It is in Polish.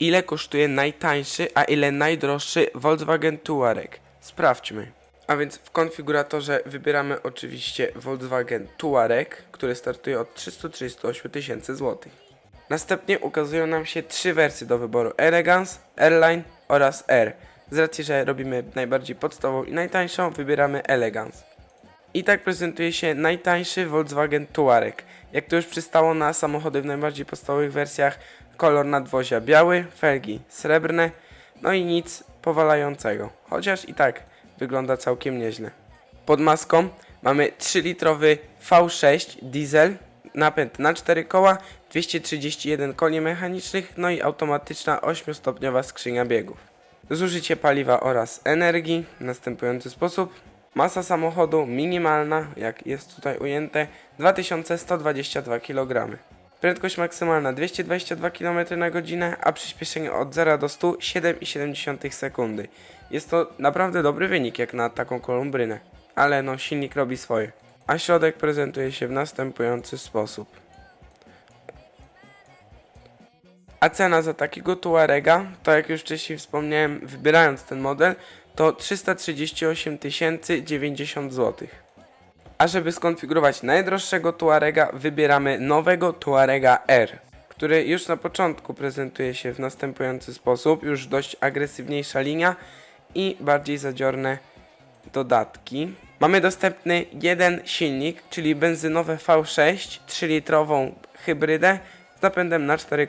ile kosztuje najtańszy, a ile najdroższy Volkswagen Touareg. Sprawdźmy. A więc w konfiguratorze wybieramy oczywiście Volkswagen Touareg, który startuje od 338 tysięcy złotych. Następnie ukazują nam się trzy wersje do wyboru: Elegance, Airline oraz R. Z racji, że robimy najbardziej podstawową i najtańszą, wybieramy Elegance. I tak prezentuje się najtańszy Volkswagen Touareg. Jak to już przystało na samochody w najbardziej podstawowych wersjach, kolor nadwozia biały, felgi srebrne, no i nic powalającego. Chociaż i tak wygląda całkiem nieźle. Pod maską mamy 3-litrowy V6 diesel, napęd na 4 koła, 231 koni mechanicznych, no i automatyczna 8-stopniowa skrzynia biegów. Zużycie paliwa oraz energii w następujący sposób. Masa samochodu minimalna, jak jest tutaj ujęte, 2122 kg. Prędkość maksymalna 222 km na godzinę, a przyspieszenie od 0 do 100 7,7 sekundy. Jest to naprawdę dobry wynik jak na taką kolumbrynę, ale no silnik robi swoje. A środek prezentuje się w następujący sposób. A cena za takiego Tuarega, to jak już wcześniej wspomniałem, wybierając ten model, to 338 090 zł. A żeby skonfigurować najdroższego Tuarega, wybieramy nowego Tuarega R, który już na początku prezentuje się w następujący sposób, już dość agresywniejsza linia i bardziej zadziorne dodatki. Mamy dostępny jeden silnik, czyli benzynowe V6, 3-litrową hybrydę z napędem na 4